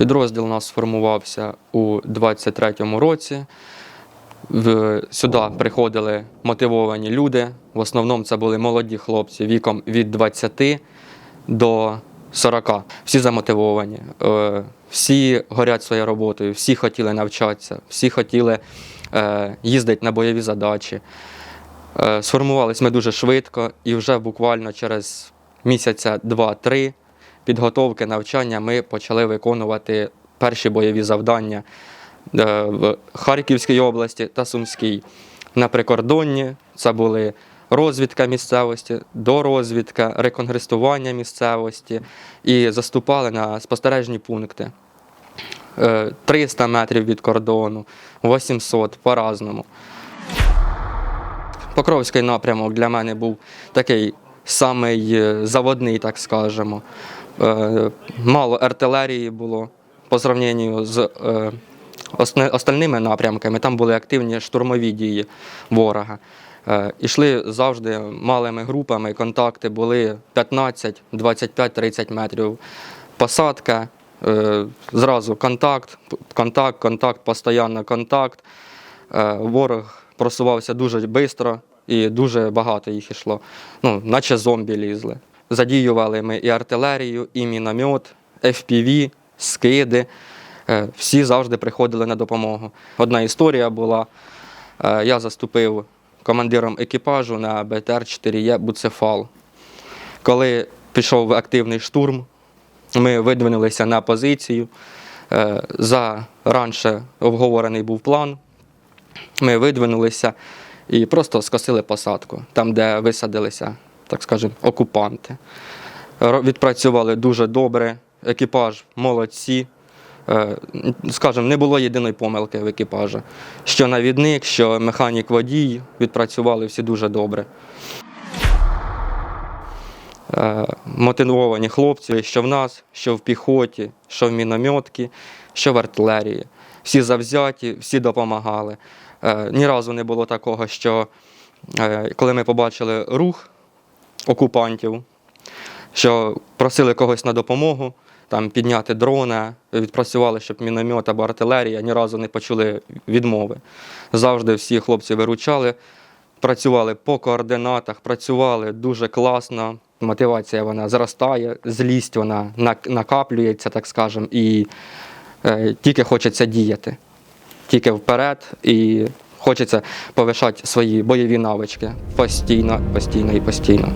Підрозділ у нас сформувався у 23-му році. Сюди приходили мотивовані люди. В основному це були молоді хлопці віком від 20 до 40. Всі замотивовані, е, всі горять своєю роботою, всі хотіли навчатися, всі хотіли е, їздити на бойові задачі. Е, Сформувались ми дуже швидко, і вже буквально через місяця два-три підготовки навчання ми почали виконувати перші бойові завдання е, в Харківській області та Сумській. На прикордонні це були розвідка місцевості, дорозвідка, реконгрестування місцевості і заступали на спостережні пункти. Е, 300 метрів від кордону, 800 по-разному. Покровський напрямок для мене був такий самий е, заводний, так скажемо. Е, Мало артилерії було по зрівнянню з е, остальними напрямками. Там були активні штурмові дії ворога. Ішли завжди малими групами, контакти були 15, 25, 30 метрів. Посадка, зразу контакт, контакт, контакт, постійно контакт. Ворог просувався дуже швидко і дуже багато їх йшло. Ну, наче зомбі лізли. Задіювали ми і артилерію, і міномет, FPV, скиди. Е, Всі завжди приходили на допомогу. Одна історія була. Е, Я заступив командиром екіпажу на БТР-4Е Буцефал. Коли пішов активний штурм, ми видвинулися на позицію. Е, За раніше обговорений був план. Ми видвинулися і просто скосили посадку, там, де висадилися, так скажемо, окупанти. Відпрацювали дуже добре, екіпаж молодці. Е, Скажімо, не було єдиної помилки в екіпажі. Що навідник, що механік водій відпрацювали всі дуже добре. Е, Мотивовані хлопці, що в нас, що в піхоті, що в мінометці, що в артилерії. Всі завзяті, всі допомагали. Е, Ні разу не було такого, що е, коли ми побачили рух окупантів, що просили когось на допомогу, там підняти дрона, відпрацювали, щоб міномет або артилерія, ні разу не почули відмови. Завжди всі хлопці виручали, працювали по координатах, працювали дуже класно. Мотивація вона зростає, злість вона накаплюється, так скажемо, тільки хочеться діяти, тільки вперед, і хочеться повишати свої бойові навички постійно, постійно і постійно.